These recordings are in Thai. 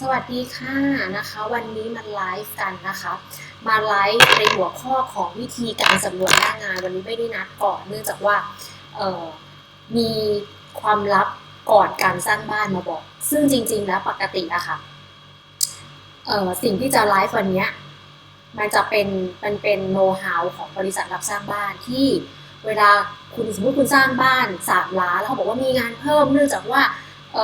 สวัสดีค่ะนะคะ วันนี้มาไลฟ์กันนะคะ มาไลฟ์ในหัวข้อของวิธีการสำรวจหน้างาน วันนี้ไม่ได้นัดก่อนเนื่องจากว่ามีความลับก่อนการสร้างบ้านมาบอก ซึ่งจริง ๆ แล้วปกติอะค่ะเอ่อสิ่งที่จะไลฟ์วันเนี้ยมันจะเป็นมันเป็นโน้ตฮาวของบริษัทรับสร้างบ้านที่เวลาคุณสมมติคุณสร้างบ้านสามล้านแล้วเขาบอกว่ามีงานเพิ่มเนื่องจากว่า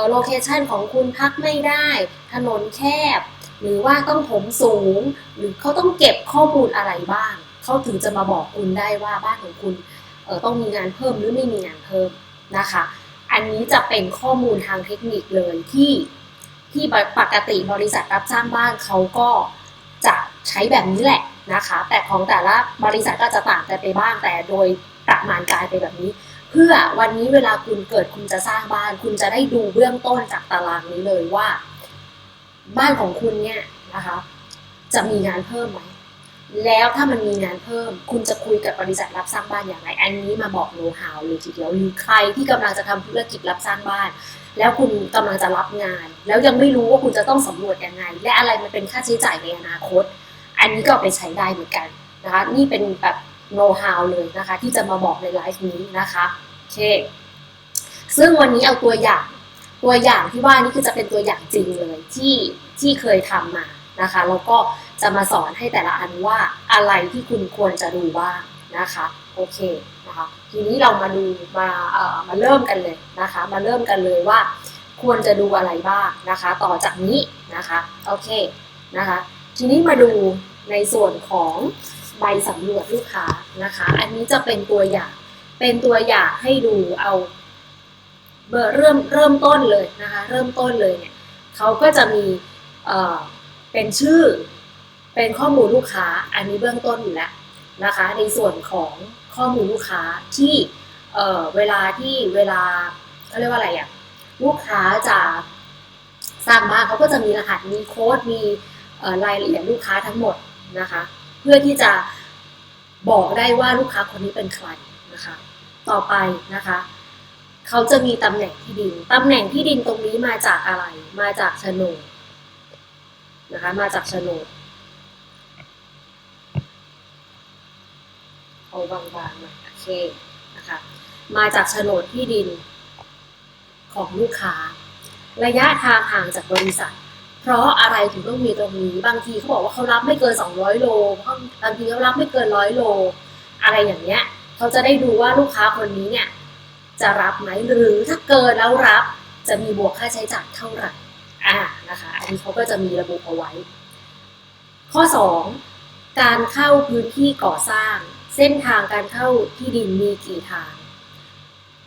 โลเคชันของคุณพักไม่ได้ ถนนแคบ หรือว่าต้องถมสูง หรือเขาต้องเก็บข้อมูลอะไรบ้าง เขาถึงจะมาบอกคุณได้ว่าบ้านของคุณต้องมีงานเพิ่มหรือไม่มีงานเพิ่มนะคะ อันนี้จะเป็นข้อมูลทางเทคนิคเลยที่ที่ปกติบริษัทรับสร้างบ้านเขาก็จะใช้แบบนี้แหละนะคะ แต่ของแต่ละบริษัทก็จะต่างกันไปบ้างแต่โดยประมาณกายไปแบบนี้ เพื่อวันนี้เวลาคุณเกิดคุณจะสร้างบ้าน คุณจะได้ดูเบื้องต้นจากตารางนี้เลยว่า บ้านของคุณเนี่ยนะคะ จะมีงานเพิ่มไหมแล้วถ้ามันมีงานเพิ่ม คุณจะคุยกับบริษัทรับสร้างบ้านอย่างไร อันนี้มาบอกโน้ตฮาวเลยทีเดียวหรือใครที่กำลังจะทำธุรกิจรับสร้างบ้าน แล้วคุณกำลังจะรับงาน แล้วยังไม่รู้ว่าคุณจะต้องสำรวจยังไง และอะไรมันเป็นค่าใช้จ่ายในอนาคต อันนี้ก็ไปใช้ได้เหมือนกันนะคะ นี่เป็นแบบโน้ตฮาวเลยนะคะ ที่จะมาบอกในไลฟ์นี้นะคะโอเคซึ่งวันนี้เอาตัวอย่าง ตัวอย่างที่ว่านี่คือจะเป็นตัวอย่างจริงเลยที่ที่เคยทำมานะคะแล้วก็จะมาสอนให้แต่ละอันว่าอะไรที่คุณควรจะดูบ้างนะคะโอเคนะคะทีนี้เรามาดูมาเอ่อมาเริ่มกันเลยนะคะ มาเริ่มกันเลยว่า ควรจะดูอะไรบ้างนะคะ ต่อจากนี้นะคะโอเคนะคะทีนี้มาดูในส่วนของใบสำรวจลูกค้านะคะ อันนี้จะเป็นตัวอย่างเป็นตัวอย่างให้ดูเอา เบอร์เริ่มเริ่มต้นเลยนะคะเริ่มต้นเลยเนี่ยเขาก็จะมีเอ่อเป็นชื่อเป็นข้อมูลลูกค้าอันนี้เบื้องต้นอยู่แล้วนะคะในส่วนของข้อมูลลูกค้าที่เอ่อเวลาที่เวลาเขาเรียกว่าอะไรอะลูกค้าจะสร้างบ้านเขาก็จะมีรหัสมีโค้ดมีรายละเอียดลูกค้าทั้งหมดนะคะเพื่อที่จะบอกได้ว่าลูกค้าคนนี้เป็นใครนะคะต่อไปนะคะ เขาจะมีตำแหน่งที่ดิน ตำแหน่งที่ดินตรงนี้มาจากอะไร มาจากโฉนดนะคะ มาจากโฉนดเอาบางๆหน่อยโอเคนะคะ มาจากโฉนดที่ดินของลูกค้า ระยะทางห่างจากบริษัท เพราะอะไรถึงต้องมีตรงนี้ บางทีเขาบอกว่าเขารับไม่เกิน 200 โล บางทีเขารับไม่เกิน 100 โล อะไรอย่างเงี้ย เขาจะได้ดูว่าลูกค้าคนนี้เนี่ย จะรับไหมหรือถ้าเกินแล้วรับจะมีบวกค่าใช้จ่ายเท่าไหร่อ่านะคะอันนี้เขาก็จะมีระบุเอาไว้ ข้อ 2 การเข้าพื้นที่ก่อสร้าง เส้นทางการเข้าที่ดินมีกี่ทาง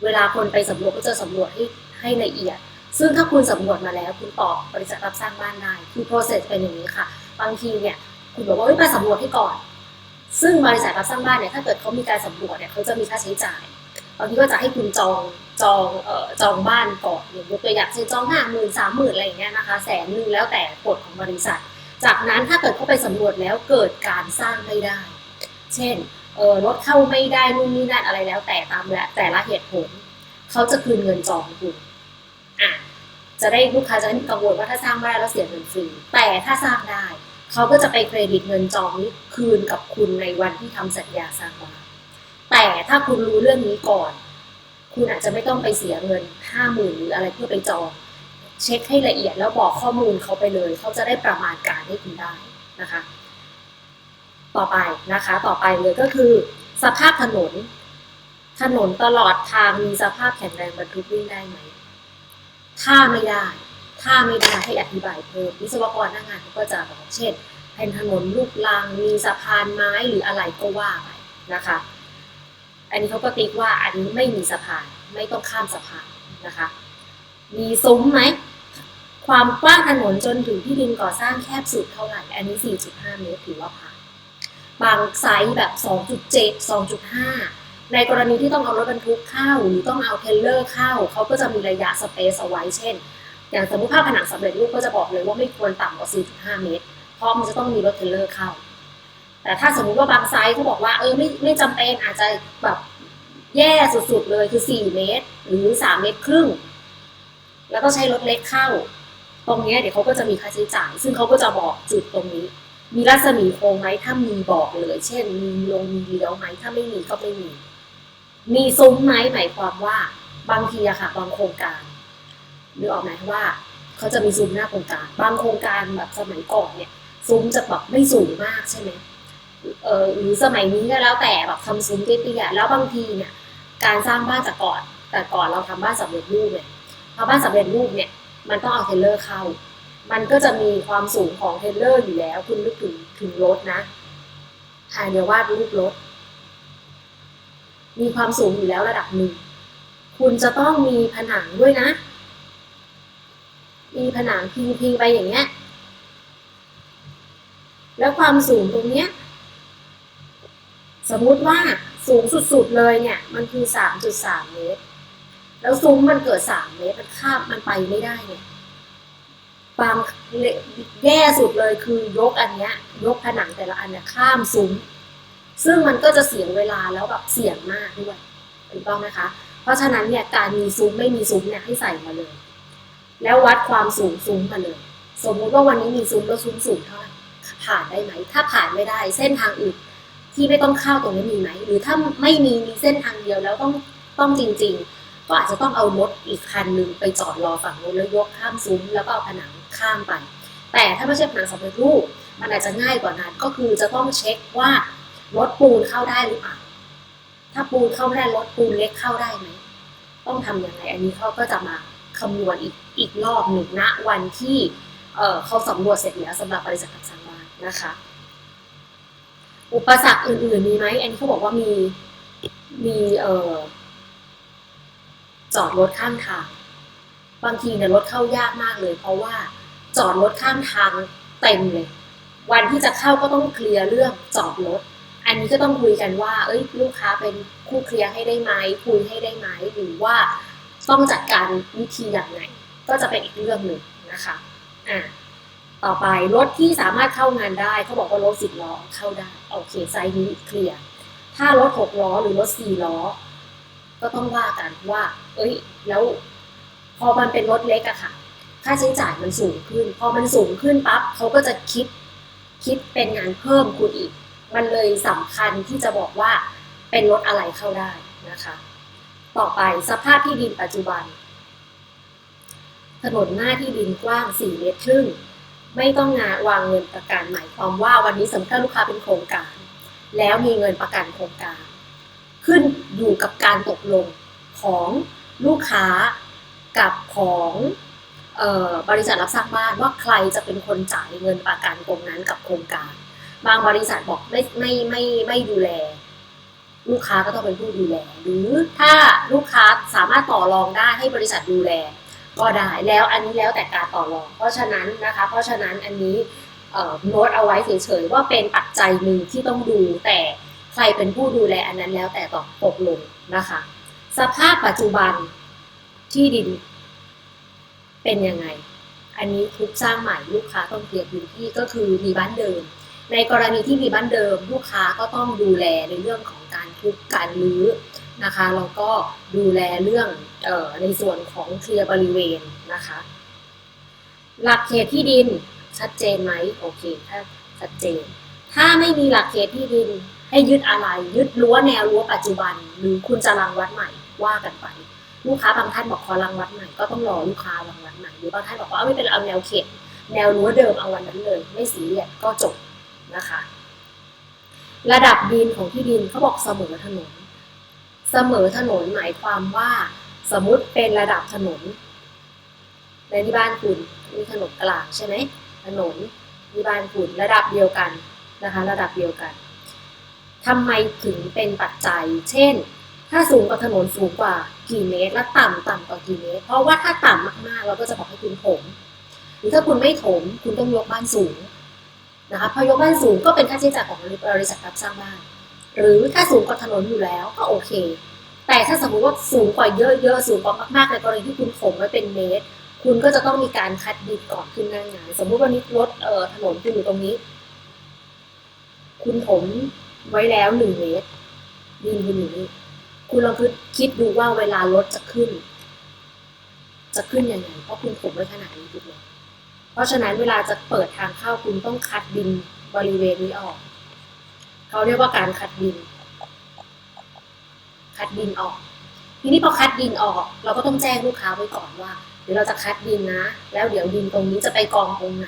เวลาคนไปสำรวจก็จะสำรวจให้ให้ละเอียด ซึ่งถ้าคุณสำรวจมาแล้วคุณตอบบริษัทรับสร้างบ้านได้คือ process เป็นอย่างนี้ค่ะ บางทีเนี่ยคุณบอกว่าเอ้ยมาสำรวจให้ก่อน ซึ่งบริษัทรับสร้างบ้านเนี่ยถ้าเกิดเขามีการสำรวจเนี่ยเขาจะมีค่าใช้จ่าย บางทีก็จะให้คุณจองจองเอ่อจองบ้านก่อนอย่างยกตัวอย่างเช่นจองห้าหมื่นสามหมื่นอะไรอย่างเงี้ยนะคะแสนหนึ่งแล้วแต่กฎของบริษัท จากนั้นถ้าเกิดเขาไปสำรวจแล้วเกิดการสร้างไม่ได้ เช่นเออรถเข้าไม่ได้นู่นนี่นั่นอะไรแล้ว แต่ตามและแต่ละเหตุผลเขาจะคืนเงินจองคุณอะจะได้ลูกค้าจะได้ไม่กังวลว่าถ้าสร้างไม่ได้แล้วเสียเงินฟรีแต่ถ้าสร้างได้เขาก็จะไปเครดิตเงินจองนี้คืนกับคุณในวันที่ทำสัญญาสร้างบ้าน แต่ถ้าคุณรู้เรื่องนี้ก่อน คุณอาจจะไม่ต้องไปเสียเงินห้าหมื่นหรืออะไรเพื่อไปจอง เช็คให้ละเอียดแล้วบอกข้อมูลเขาไปเลย เขาจะได้ประมาณการให้คุณได้นะคะ ต่อไปนะคะ ต่อไปเลยก็คือ สภาพถนน ถนนตลอดทางมีสภาพแข็งแรงบรรทุกวิ่งได้ไหมถ้าไม่ได้ ถ้าไม่ได้ให้อธิบายเพิ่มวิศวกรหน้างานเขาก็จะบอกเช่นเป็นถนนลูกลังมีสะพานไม้หรืออะไรก็ว่าไปนะคะ อันนี้เขาก็ติ๊กว่าอันนี้ไม่มีสะพานไม่ต้องข้ามสะพานนะคะ มีซุ้มไหม ความกว้างถนนจนถึงที่ดินก่อสร้างแคบสุดเท่าไหร่ อันนี้ 4.5 เมตรถือว่าผ่าน บางไซส์แบบ 2.7 2.5 ในกรณีที่ต้องเอารถบรรทุกเข้าหรือต้องเอาเทรลเลอร์เข้า เขาก็จะมีระยะสเปซเอาไว้ เช่น อย่างสมมติภาพผนังสำเร็จรูปก็จะบอกเลยว่าไม่ควรต่ำกว่า 4.5 เมตร เพราะมันจะต้องมีรถเทรลเลอร์เข้า แต่ถ้าสมมุติว่าบางไซส์เขาบอกว่าเออไม่ไม่จำเป็นอาจจะแบบแย่สุดๆเลยคือ4เมตร หรือ3เมตรครึ่ง แล้วก็ใช้รถเล็กเข้า ตรงนี้เดี๋ยวเขาก็จะมีค่าใช้จ่าย ซึ่งเขาก็จะบอกจุดตรงนี้ มีรัศมีโค้งไหมถ้ามีบอกเลย เช่น มีลงมีเลี้ยวไหมถ้าไม่มีก็ไม่มี มีซุ้มไหมหมายความว่าบางทีอะค่ะบางโครงการนึกออกไหมว่าเขาจะมีซุ้มหน้าโครงการ บางโครงการแบบสมัยก่อนเนี่ย ซุ้มจะแบบไม่สูงมากใช่ไหม เออหรือสมัยนี้ก็แล้วแต่แบบทำซุ้มเตี้ยๆแล้วบางทีเนี่ย การสร้างบ้านจากก่อน แต่ก่อนเราทำบ้านสำเร็จรูปเนี่ยพอบ้านสำเร็จรูปเนี่ย มันต้องเอาเทรลเลอร์เข้า มันก็จะมีความสูงของเทรลเลอร์อยู่แล้ว คุณนึกถึงถึงรถนะหาเดี๋ยววาดรูปรถ มีความสูงอยู่แล้วระดับหนึ่ง คุณจะต้องมีผนังด้วยนะ มีผนังพิงพิงไปอย่างเงี้ย แล้วความสูงตรงเนี้ย สมมุติว่าสูงสุดๆเลยเนี่ย มันคือสามจุดสามเมตร แล้วซุ้มมันเกิดสามเมตร มันข้ามมันไปไม่ได้เนี่ย บางแย่สุดเลยคือยกอันเนี้ย ยกผนังแต่ละอันเนี่ยข้ามซุ้ม ซึ่งมันก็จะเสียงเวลาแล้วแบบเสี่ยงมากด้วยถูกต้องนะคะ เพราะฉะนั้นเนี่ยการมีซุ้มไม่มีซุ้มเนี่ยให้ใส่มาเลย แล้ววัดความสูงซุ้มมาเลย สมมุติว่าวันนี้มีซุ้มแล้วซุ้มสูงเท่าไหร่ผ่านได้ไหม ถ้าผ่านไม่ได้เส้นทางอื่น ที่ไม่ต้องข้าวตรงนี้มีไหม หรือถ้าไม่มีมีเส้นทางเดียวแล้วต้องต้องจริง ๆ ก็อาจจะต้องเอารถอีกคันหนึ่งไปจอดรอฝั่งนู้นแล้วยกข้ามซุ้มแล้วก็เอาผนังข้ามไป แต่ถ้าไม่ใช่ผนังสำเร็จรูปมันอาจจะง่ายกว่านั้นก็คือจะต้องเช็คว่ารถปูนเข้าได้หรือเปล่าถ้าปูนเข้าไม่ได้รถปูนเล็กเข้าได้ไหมต้องทำยังไงอันนี้เขาก็จะมาคำนวณอีกอีกรอบหนึ่งณวันที่เเขาสำรวจเสร็จแล้วสำหรับบริษัทจัดสร้างบ้านนะคะ อุปสรรคอื่นๆมีไหมอันนี้เขาบอกว่ามีมีเอ่อจอดรถข้างทาง บางทีเนี่ยรถเข้ายากมากเลย เพราะว่าจอดรถข้างทางเต็มเลย วันที่จะเข้าก็ต้องเคลียร์เรื่องจอดรถ อันนี้ก็ต้องคุยกันว่า เอ้ย ลูกค้าเป็นคู่เคลียร์ให้ได้ไหมคุยให้ได้ไหมหรือว่าต้องจัดการวิธีอย่างไรก็จะเป็นอีกเรื่องหนึ่งนะคะอ่าต่อไปรถที่สามารถเข้างานได้เขาบอกว่ารถสิบล้อเข้าได้ โอเคไซส์นี้เคลียร์ถ้ารถหกล้อหรือรถสี่ล้อ ก็ต้องว่ากันว่า เอ้ย แล้วพอมันเป็นรถเล็กอะค่ะ ค่าใช้จ่ายมันสูงขึ้น พอมันสูงขึ้นปั๊บเขาก็จะคิดคิดเป็นงานเพิ่มคุณอีก มันเลยสำคัญที่จะบอกว่าเป็นรถอะไรเข้าได้นะคะ ต่อไปสภาพที่ดินปัจจุบัน ถนนหน้าที่ดินกว้าง 4 เมตรครึ่ง ไม่ต้องงานวางเงินประกันหมายความว่าวันนี้สมมติถ้าลูกค้าเป็นโครงการ แล้วมีเงินประกันโครงการ ขึ้นอยู่กับการตกลงของลูกค้ากับของออบริษัทรับสร้างบ้านว่าใครจะเป็นคนจ่ายเงินประกันตรงนั้นกับโครงการ บางบริษัทบอกไม่ไม่ไม่ไม่ดูแล ลูกค้าก็ต้องเป็นผู้ดูแล หรือถ้าลูกค้าสามารถต่อรองได้ให้บริษัทดูแล ก็ได้แล้วอันนี้แล้วแต่การต่อรองเพราะฉะนั้นนะคะ เพราะฉะนั้นอันนี้โน้ตเอาไว้เฉยๆว่าเป็นปัจจัยหนึ่งที่ต้องดูแต่ใครเป็นผู้ดูแลอันนั้นแล้วแต่ต่อตกลงนะคะ สภาพปัจจุบันที่ดินเป็นยังไง อันนี้ทุกสร้างใหม่ลูกค้าต้องเคลียร์พื้นที่ก็คือมีบ้านเดิม ในกรณีที่มีบ้านเดิม ลูกค้าก็ต้องดูแลในเรื่องของการทุบการรื้อ นะคะแล้วก็ดูแลเรื่องออในส่วนของเคลียร์บริเวณนะคะ หลักเขตที่ดินชัดเจนไหมโอเคถ้าชัดเจน ถ้าไม่มีหลักเขตที่ดินให้ยึดอะไร ยึดรั้วแนวรั้วปัจจุบัน หรือคุณจะรังวัดใหม่ว่ากันไป ลูกค้าบางท่านบอกขอรังวัดใหม่ก็ต้องรอลูกค้ารังวัดใหม่หรือบางท่านบอกว่าไม่เป็นเอาแนวเขต แนวรั้วเดิมเอาวันนั้นเลย ไม่สีเรียสก็จบนะคะ ระดับดินของที่ดินเขาบอกเสมอถนน เสมอถนนหมายความว่าสมมุติเป็นระดับถนนในที่บ้านคุณมีถนนกลางใช่ไหมถนนที่บ้านคุณระดับเดียวกันนะคะระดับเดียวกันทำไมถึงเป็นปัจจัย เช่น ถ้าสูงกว่าถนนสูงกว่ากี่เมตร และต่ำต่ำกว่ากี่เมตร เพราะว่าถ้าต่ำมากๆ เราก็จะบอกให้คุณถม หรือถ้าคุณไม่ถม คุณต้องยกบ้านสูงนะคะ พอยกบ้านสูงก็เป็นค่าใช้จ่ายของบริษัทรับสร้างบ้าน หรือถ้าสูงกว่าถนนอยู่แล้วก็โอเค แต่ถ้าสมมติว่าสูงกว่าเยอะๆสูงกว่ามากๆในกรณีที่คุณถมไว้เป็นเมตร คุณก็จะต้องมีการคัดดินก่อนขึ้นหน้างาน สมมุติวันนี้รถเอ่อถนนคุณอยู่ตรงนี้ คุณถมไว้แล้วหนึ่งเมตรดินคุณอยู่นี่คุณลองคิดดูว่าเวลารถจะขึ้น จะขึ้นยังไงเพราะคุณถมไว้ขนาดนี้ถูกไหมเพราะฉะนั้นเวลาจะเปิดทางเข้าคุณต้องคัดดินบริเวณนี้ออก เขาเรียกว่าการคัดดิน คัดดินออก ทีนี้พอคัดดินออก เราก็ต้องแจ้งลูกค้าไว้ก่อนว่า เดี๋ยวเราจะคัดดินนะ แล้วเดี๋ยวดินตรงนี้จะไปกองตรงไหน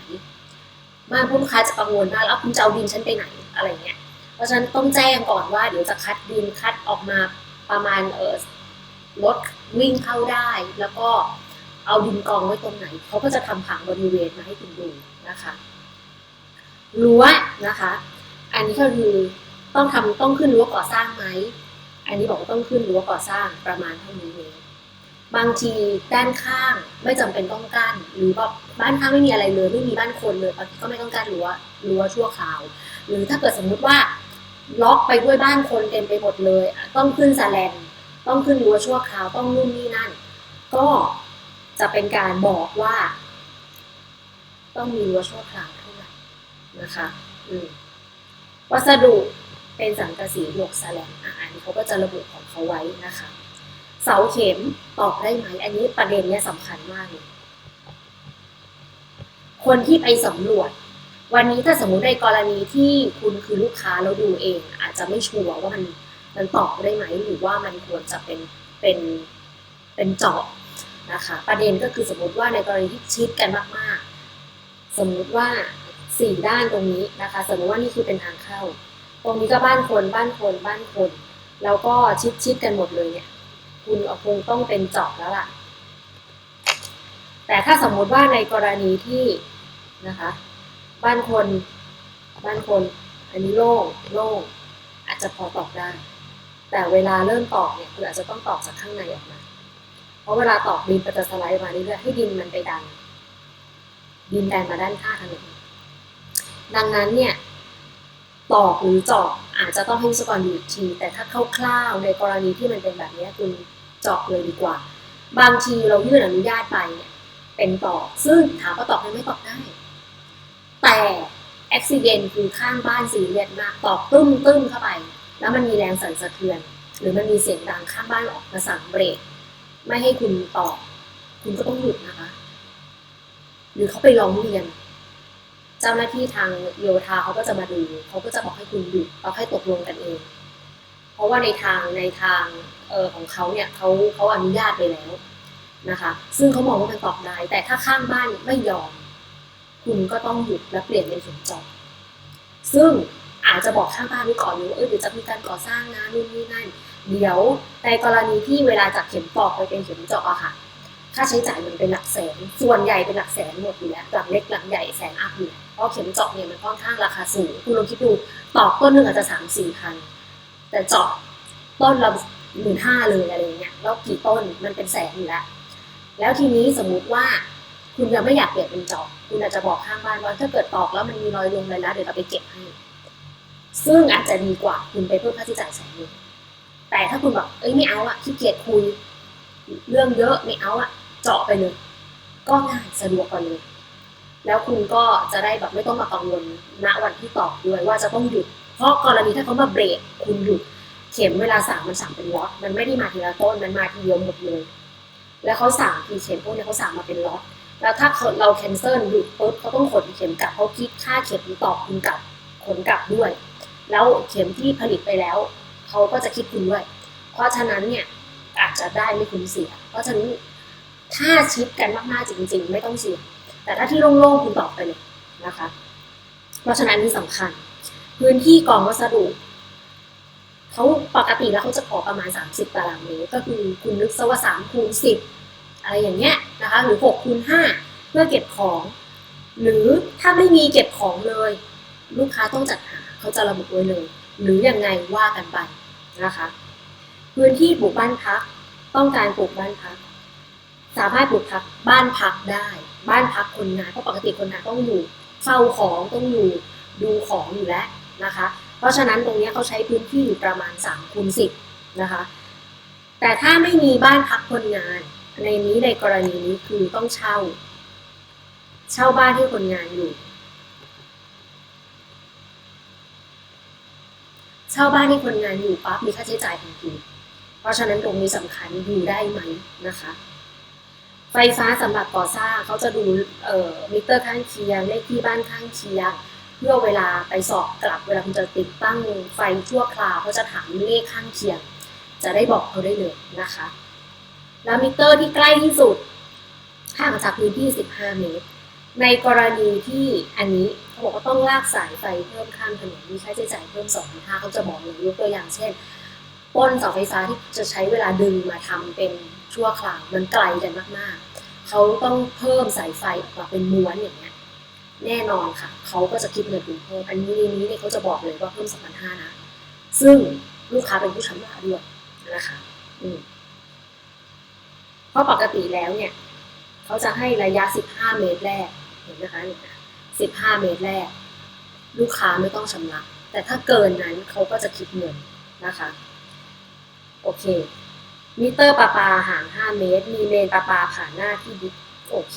มากผู้ลูกค้าจะกังวลว่าแล้วคุณจะเอาดินฉันไปไหนอะไรเงี้ย เพราะฉะนั้นต้องแจ้งก่อนว่าเดี๋ยวจะคัดดินคัดออกมาประมาณเออรถวิ่งเข้าได้ แล้วก็เอาดินกองไว้ตรงไหน เขาก็จะทำผังบริเวณมาให้คุณดูนะคะรั้วนะคะ อันนี้ก็คือต้องทำต้องขึ้นรั้วก่อสร้างไหม อันนี้บอกว่าต้องขึ้นรั้วก่อสร้างประมาณเท่านี้เองบางทีด้านข้างไม่จำเป็นต้องกั้นหรือว่าบ้านข้างไม่มีอะไรเลยไม่มีบ้านคนเลยบางทีก็ไม่ต้องกั้นรั้วรั้วชั่วคราว หรือถ้าเกิดสมมุติว่าล็อกไปด้วยบ้านคนเต็มไปหมดเลย ต้องขึ้นสแลนต้องขึ้นรั้วชั่วคราวต้องนู่นนี่นั่น ก็จะเป็นการบอกว่า ต้องมีรั้วชั่วคราวเท่าไหร่นะคะ อืม วัสดุเป็นสังกะสีบวกแสลนอะอันนี้เขาก็จะระบุของเขาไว้นะคะ เสาเข็มตอกได้ไหม อันนี้ประเด็นเนี้ยสำคัญมากเลยคนที่ไปสำรวจ วันนี้ถ้าสมมติในกรณีที่คุณคือลูกค้าแล้วดูเอง อาจจะไม่ชัวร์ว่ามันมันตอกได้ไหมหรือว่ามันควรจะเป็นเป็นเป็นเจาะนะคะ ประเด็นก็คือสมมติว่าในกรณีที่ชิดกันมากๆ สมมุติว่า สี่ด้านตรงนี้นะคะ สมมติว่านี่คือเป็นทางเข้า ตรงนี้ก็บ้านคนบ้านคนบ้านคน แล้วก็ชิดชิดกันหมดเลยเนี่ย คุณคงต้องเป็นเจาะแล้วล่ะ แต่ถ้าสมมติว่าในกรณีที่นะคะ บ้านคน บ้านคน อันนี้โล่งโล่งอาจจะพอตอกได้ แต่เวลาเริ่มตอกเนี่ยคุณอาจจะต้องตอกจากข้างในออกมา เพราะเวลาตอกดินมันจะสไลด์มาเรื่อยๆให้ดินมันไปดันดินดันมาด้านข้างถนน ดังนั้นเนี่ยตอกหรือเจาะอาจจะต้องให้วิศวกรดูอีกที แต่ถ้าคร่าวๆในกรณีที่มันเป็นแบบนี้คุณเจาะเลยดีกว่า บางทีเรายื่นอนุญาตไปเนี่ยเป็นตอกซึ่งถามว่าตอกได้ไหมตอกได้ แต่อุบิเหตุคือข้างบ้านสีเรียดมากตอกตึ้มตึ้มเข้าไป แล้วมันมีแรงสั่นสะเทือน หรือมันมีเสียงดังข้างบ้านออกมาสั่งเบรกไม่ให้คุณตอกคุณก็ต้องหยุดนะคะ หรือเขาไปร้องเรียน เจ้าหน้าที่ทางโยธาเขาก็จะมาดูเขาก็จะบอกให้คุณหยุดเอาให้ตกลงกันเอง เพราะว่าในทางในทางเออของเขาเนี่ยเขาเขาอนุญาตไปแล้วนะคะ ซึ่งเขามองว่ามันตอกได้ แต่ถ้าข้างบ้านไม่ยอม คุณก็ต้องหยุดและเปลี่ยนเป็นเข็มจาะซึ่งอาจจะบอกข้างบ้านไว้ก่อนเลยว่าเออเดี๋ยวจะมีการก่อสร้างนะนู่นนี่นั่นเดี๋ยวในกรณีที่เวลาจากเข็มตอกไปเป็นเข็มเจาะอะค่ะ ค่าใช้จ่ายมันเป็นหลักแสน ส่วนใหญ่เป็นหลักแสนหมดอยู่แล้วหลังเล็กหลังใหญ่แสนอัพอยู่แล้ว ราะเข็มเจาะเนี่ยมันค่อนข้างราคาสูงคุณลองคิดดูตอกต้นหนึ่งอาจจะสามสี่พันแต่เจาะต้นละหมื่นห้าเลยอะไรเงี้ยแล้วกี่ต้นมันเป็นแสนอยู่แล้วแล้วทีนี้สมมุติว่าคุณยังไม่อยากเปลี่ยนเป็นเจาะคุณอาจจะบอกข้างบ้านว่าถ้าเกิดตอกแล้วมันมีรอยลงเลยแล้วเดี๋ยวเราไปเก็บให้ ซึ่งอาจจะดีกว่าคุณไปเพิ่มค่าใช้จ่ายแสนหนึงแต่ถ้าคุณบอกเอ้ยไม่เอาอะขี้เกียจคุย เรื่องเยอะไม่เอาอะเจาะไปเลย ก็ง่ายสะดวกกว่าเลย แล้วคุณก็จะได้แบบไม่ต้องมากังวลณวันที่ตอกด้วยว่าจะต้องหยุด เพราะกรณีถ้าเขามาเบรกคุณหยุด เข็มเวลาสั่งมันสั่งเป็นล็อตมันไม่ได้มาทีละต้นมันมาทีเดียวหมดเลย แล้วเขาสั่งทีเข็มพวกนี้เขาสั่งมาเป็นล็อตแล้วถ้าเราแคนเซิลหยุดปุ๊บเขาต้องขนเข็มกลับเขาคิดค่าเข็มตอกคุณกลับขนกลับด้วย แล้วเข็มที่ผลิตไปแล้วเขาก็จะคิดคุณด้วย เพราะฉะนั้นเนี่ยอาจจะได้ไม่คุ้มเสีย เพราะฉะนั้นถ้าชิดกันมากๆจริง ๆ ไม่ต้องเสี่ยง แต่ถ้าที่โล่งๆคุณตอกไปเลยนะคะ เพราะฉะนั้นนี่สำคัญ พื้นที่กองวัสดุเขาปกติแล้วเขาจะขอประมาณ 30 ตารางเมตรก็คือคุณนึกซะว่า3คูณ10 อะไรอย่างเงี้ยนะคะ หรือ6คูณ5เพื่อเก็บของ หรือถ้าไม่มีเก็บของเลย ลูกค้าต้องจัดหาเขาจะระบุไว้เลย หรือยังไงว่ากันไปนะคะ พื้นที่ปลูกบ้านพัก ต้องการปลูกบ้านพัก สามารถปลูกพักบ้านพักได้ บ้านพักคนงานเพราะปกติคนงานต้องอยู่เฝ้าของต้องอยู่ดูของอยู่แล้วนะคะ เพราะฉะนั้นตรงนี้เขาใช้พื้นที่อยู่ประมาณ3คูณ10นะคะ แต่ถ้าไม่มีบ้านพักคนงาน ในนี้ในกรณีนี้คือต้องเช่า เช่าบ้านให้คนงานอยู่ เช่าบ้านให้คนงานอยู่ปั๊บมีค่าใช้จ่ายทันทีเพราะฉะนั้นตรงนี้สำคัญอยู่ได้ไหมนะคะ ไฟฟ้าสำหรับก่อสร้างเขาจะดูเอ่อมิเตอร์ข้างเคียงเลขที่บ้านข้างเคียงเพื่อเวลาไปสอบกลับเวลาคุณจะติดตั้งไฟชั่วคราวเขาจะถามเลขข้างเคียง จะได้บอกเขาได้เลยนะคะ แล้วมิเตอร์ที่ใกล้ที่สุดห่างจากพื้นที่ 15 เมตร ในกรณีที่อันนี้เขาบอกว่าต้องลากสายไฟเพิ่มข้ามถนนมีค่าใช้จ่ายเพิ่ม2 5 0 0เขาจะบอกเลยยกตัวอย่างเช่นต้นเสาไฟฟ้าที่จะใช้เวลาดึงมาทำเป็น ชั่วคราวมันไกลกันมากๆ เขาต้องเพิ่มสายไฟออกมาเป็นม้วนอย่างเงี้ยแน่นอนค่ะ เขาก็จะคิดเงินคุณเพิ่มอันนี้ในนี้เนี่ยเขาจะบอกเลยว่าเพิ่ม2,500นะ ซึ่งลูกค้าเป็นผู้ชำระด้วยนะคะอืมเพราะปกติแล้วเนี่ย เขาจะให้ระยะ15เมตรแรกเห็นไหมคะเนี่ยนะ15เมตรแรก ลูกค้าไม่ต้องชำระแต่ถ้าเกินนั้นเขาก็จะคิดเงินนะคะ โอเค มิเตอร์ประปาห่าง 5 เมตร มีเมนประปาผ่านหน้าที่ดิบโอเค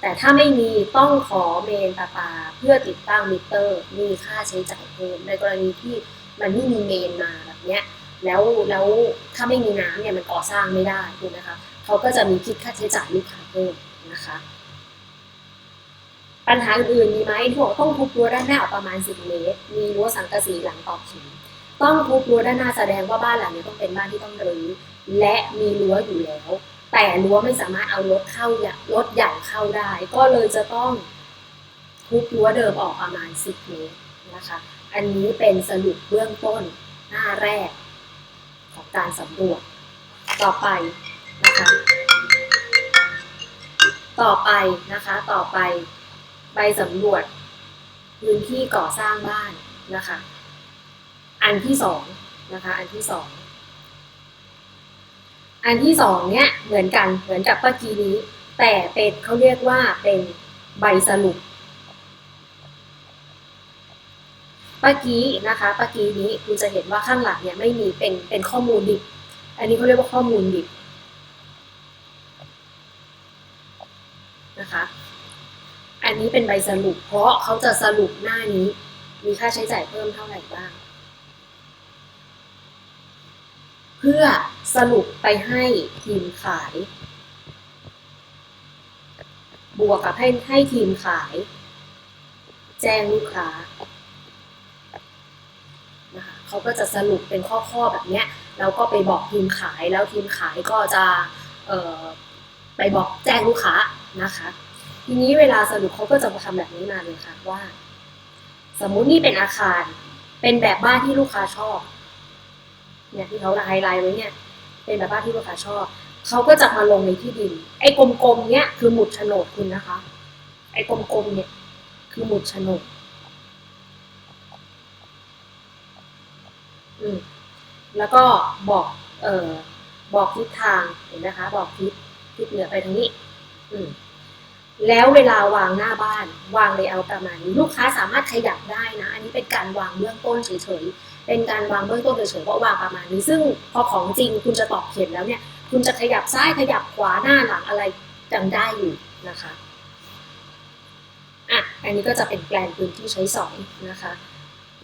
แต่ถ้าไม่มีต้องขอเมนประปาเพื่อติดตั้งมิเตอร์ มีค่าใช้จ่ายเพิ่มในกรณีที่มันไม่มีเมนมาแบบเนี้ยแล้วแล้วถ้าไม่มีน้ำเนี่ยมันก่อสร้างไม่ได้ถูกไหมคะเขาก็จะมีคิดค่าใช้จ่ายลูกค้าเพิ่มนะคะ ปัญหาอื่นมีไหมที่บอกต้องทุบรั้วด้านหน้าออกประมาณ 10 เมตร มีรั้วสังกะสีหลังตอกหินต้องทุบรั้วด้านหน้าแสดงว่าบ้านหลังนี้ต้องเป็นบ้านที่ต้องรื้อ และมีรั้วอยู่แล้ว แต่รั้วไม่สามารถเอารถเข้ายรถใหญ่เข้าได้ ก็เลยจะต้องทุบรั้วเดิมออกประมาณ 10 เมตรนะคะ อันนี้เป็นสรุปเบื้องต้นหน้าแรกของการสำรวจ ต่อไปนะคะ ต่อไปนะคะ ต่อไปใบสำรวจพื้นที่ก่อสร้างบ้านนะคะ อันที่สองนะคะ อันที่สอง อันที่สองเนี้ยเหมือนกันเหมือนกับเมื่อกี้นี้ แต่เป็นเขาเรียกว่าเป็นใบสรุปเมื่อกี้นะคะเมื่อกี้นี้คุณจะเห็นว่าข้างหลังเนี่ยไม่มีเป็นเป็นข้อมูลดิบ อันนี้เขาเรียกว่าข้อมูลดิบนะคะ อันนี้เป็นใบสรุป เพราะเขาจะสรุปหน้านี้มีค่าใช้จ่ายเพิ่มเท่าไหร่บ้าง เพื่อสรุปไปให้ทีมขาย บวกกับให้ให้ทีมขาย แจ้งลูกค้านะคะเขาก็จะสรุปเป็นข้อๆแบบเนี้ยแล้วก็ไปบอกทีมขายแล้วทีมขายก็จะเอ่อไปบอกแจ้งลูกค้านะคะ ทีนี้เวลาสรุปเขาก็จะมาทำแบบนี้มาเลยค่ะว่า สมมุตินี่เป็นอาคารเป็นแบบบ้านที่ลูกค้าชอบ เนี่ยที่เขาไฮไลท์ไว้เนี่ย เป็นแบบบ้านที่ลูกค้าชอบเขาก็จะมาลงในที่ดิน ไอ้กลมๆเนี่ยคือหมุดโฉนดคุณนะคะ ไอ้กลมๆเนี่ยคือหมุดโฉนดอืมแล้วก็บอก เอ่อ บอกทิศทางเห็นนะคะ บอกทิศทิศเหนือไปทางนี้ อืมแล้วเวลาวางหน้าบ้าน วางเลเยอร์ประมาณนี้ ลูกค้าสามารถขยับได้นะ อันนี้เป็นการวางเบื้องต้นเฉยๆ เป็นการวางเบื้องต้นเฉยๆว่าวางประมาณนี้ ซึ่งพอของจริงคุณจะตอกเข็มแล้วเนี่ย คุณจะขยับซ้ายขยับขวาหน้าหลังอะไรจังได้อยู่นะคะอะอันนี้ก็จะเป็นแปลนพื้นที่ใช้สอยนะคะ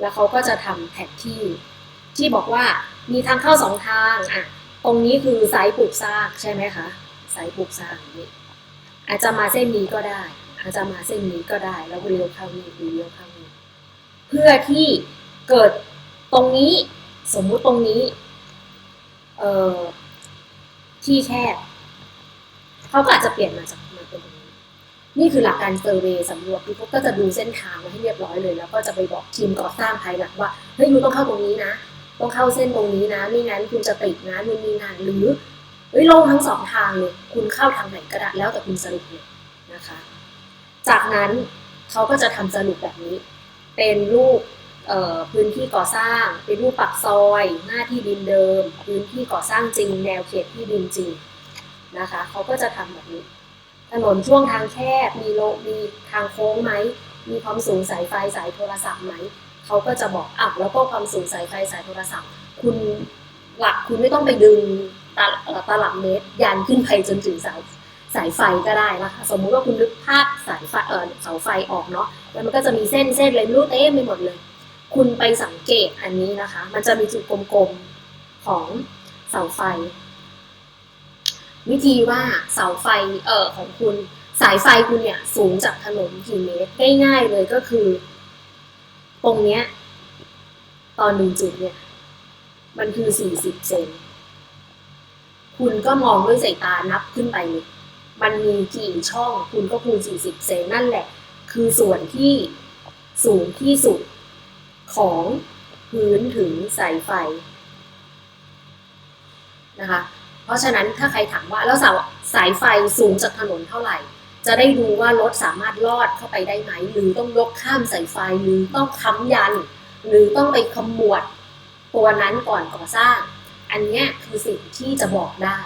แล้วเขาก็จะทำแผนที่ที่บอกว่ามีทางเข้าสองทางอะตรงนี้คือไซต์ปลูกสร้างใช่ไหมคะไซต์ปลูกสร้างนี่อาจจะมาเส้นนี้ก็ได้ อาจจะมาเส้นนี้ก็ได้ แล้วเลี้ยวเข้านี่เลี้ยวเข้านี่เพื่อที่เกิด ตรงนี้สมมุติตรงนี้ เอ่อที่แคบเขาก็อาจจะเปลี่ยนมาจากมาเป็นตรงนี้นี่คือหลักการเซอร์เวย์สำรวจคือเขาก็จะดูเส้นทางมาให้เรียบร้อยเลย แล้วก็จะไปบอกทีมก่อสร้างภายหลังว่าเฮ้ยยูต้องเข้าตรงนี้นะต้องเข้าเส้นตรงนี้นะไม่งั้นคุณจะติดนะนู่นนี่นั่นหรือเฮ้ยลงทั้งสองทางเลยคุณเข้าทางไหนก็ได้แล้วแต่คุณสรุปเลยนะคะ จากนั้นเขาก็จะทำสรุปแบบนี้ เป็นรูป พื้นที่ก่อสร้างเป็นรูปปักซอยหน้าที่ดินเดิม พื้นที่ก่อสร้างจริง แนวเขตที่ดินจริงนะคะเขาก็จะทำแบบนี้ ถนนช่วงทางแคบมีโลมีทางโค้งไหมมีความสูงสายไฟสายโทรศัพท์ไหมเขาก็จะบอกอะแล้วก็ความสูงสายไฟสายโทรศัพท์ คุณหลักคุณไม่ต้องไปดึงตาเอ่อตลับเมตรยันขึ้นไปจนถึงสายสายไฟก็ได้นะคะสมมุติว่าคุณนึกภาพสายไฟเออเสาไฟออกเนาะแล้วมันก็จะมีเส้นเส้นอะไรรู้เต็มไปหมดเลย คุณไปสังเกตอันนี้นะคะ มันจะมีจุดกลมๆของเสาไฟ วิธีว่าเสาไฟเอ่อของคุณสายไฟคุณเนี่ยสูงจากถนนกี่เมตรง่ายๆเลยก็คือ ตรงเนี้ยตอนหนึ่งจุดเนี่ย มันคือสี่สิบเซนคุณก็มองด้วยสายตานับขึ้นไป มันมีกี่ช่อง คุณก็คูณสี่สิบเซนนั่นแหละ คือส่วนที่สูงที่สุด ของพื้นถึงสายไฟนะคะ เพราะฉะนั้นถ้าใครถามว่าแล้วสาสายไฟสูงจากถนนเท่าไหร่ จะได้ดูว่ารถสามารถลอดเข้าไปได้ไหม หรือต้องยกข้ามสายไฟหรือต้องค้ำยัน หรือต้องไปขมวดตัวนั้นก่อนก่อสร้าง อันนี้คือสิ่งที่จะบอกได้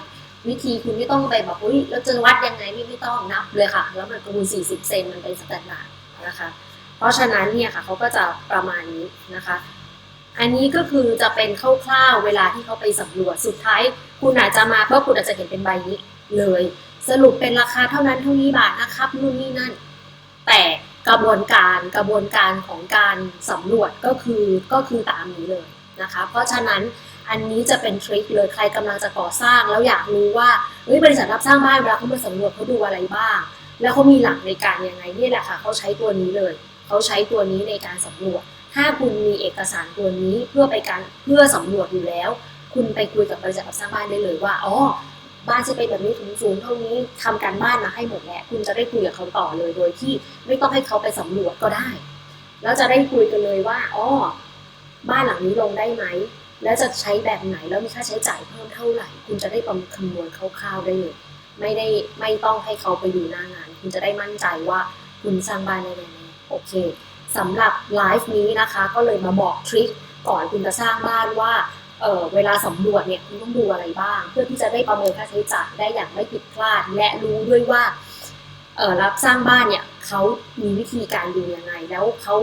วิธีคุณไม่ต้องไปแบบอุ้ยแล้วจะวัดยังไงนี่ไม่ต้องนับเลยค่ะ แล้วมันคูณ40 เซนมันเป็นสแตนดาร์ดนะคะ เพราะฉะนั้นเนี่ยค่ะเขาก็จะประมาณนี้นะคะ อันนี้ก็คือจะเป็นคร่าวๆเวลาที่เขาไปสำรวจสุดท้าย คุณอาจจะมาเพราะคุณอาจจะเห็นเป็นใบนี้เลย สรุปเป็นราคาเท่านั้นเท่านี้บาทนะครับนู่นนี่นั่น แต่กระบวนการกระบวนการของการสำรวจก็คือก็คือตามนี้เลยนะคะ เพราะฉะนั้นอันนี้จะเป็นทริคเลยใครกำลังจะก่อสร้างแล้วอยากรู้ว่าเฮ้ยบริษัทรับสร้างบ้านเวลาเขามาสำรวจเขาดูอะไรบ้าง แล้วเขามีหลักในการยังไงนี่แหละค่ะเขาใช้ตัวนี้เลย เขาใช้ตัวนี้ในการสำรวจ ถ้าคุณมีเอกสารตัวนี้เพื่อไปการเพื่อสำรวจอยู่แล้ว คุณไปคุยกับบริษัทสร้างบ้านได้เลยว่าอ๋อบ้านจะเป็นแบบนี้ถึงสูงเท่านี้ทำการบ้านมาให้หมดแล้วคุณจะได้คุยกับเขาต่อเลยโดยที่ไม่ต้องให้เขาไปสำรวจก็ได้ แล้วจะได้คุยกันเลยว่าอ๋อบ้านหลังนี้ลงได้ไหม แล้วจะใช้แบบไหนแล้วมีค่าใช้จ่ายเพิ่มเท่าไหร่ คุณจะได้ประมคำนวณคร่าวๆได้เลยไม่ได้ไม่ต้องให้เขาไปดูหน้างาน คุณจะได้มั่นใจว่าคุณสร้างบ้านได้แน่ โอเคสำหรับไลฟ์นี้นะคะก็เลยมาบอกทริคก่อนคุณจะสร้างบ้านว่าเออเวลาสำรวจเนี่ยคุณต้องดูอะไรบ้าง เพื่อที่จะได้ประเมินค่าใช้จ่ายได้อย่างไม่ผิดพลาด และรู้ด้วยว่าเออรับสร้างบ้านเนี่ยเขามีวิธีการดูยังไง แล้วเขา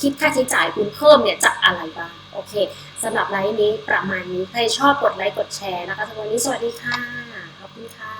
คิดค่าใช้จ่ายคุณเพิ่มเนี่ยจากอะไรบ้างโอเคสำหรับไลฟ์นี้ประมาณนี้ใครชอบกดไลค์กดแชร์นะคะสำหรับวันนี้สวัสดีค่ะขอบคุณค่ะ